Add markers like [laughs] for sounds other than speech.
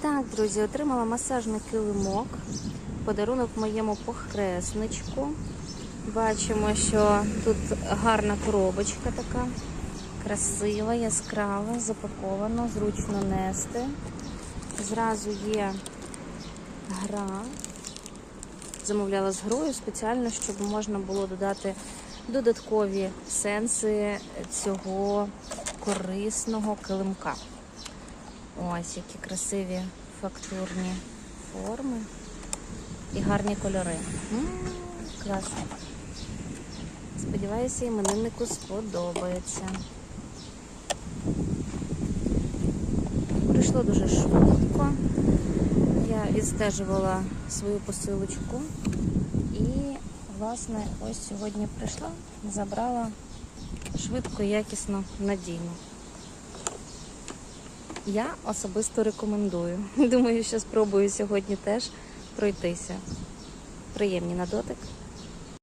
Так, друзі, отримала масажний килимок. Подарунок моєму похресничку. Бачимо, що тут гарна коробочка така, красива, яскрава, запакована, зручно нести. Зразу є гра. Замовляла з грою спеціально, щоб можна було додати додаткові сенси цього корисного килимка. Ось які красиві фактурні форми і гарні кольори. М, Класно. Сподіваюся, імениннику сподобається. Прийшло дуже швидко. Я відстежувала свою посилочку і, власне, ось сьогодні прийшла, забрала швидко, якісно, надійно. Я особисто рекомендую. [laughs] Думаю, що спробую сьогодні теж пройтися. Приємні на дотик,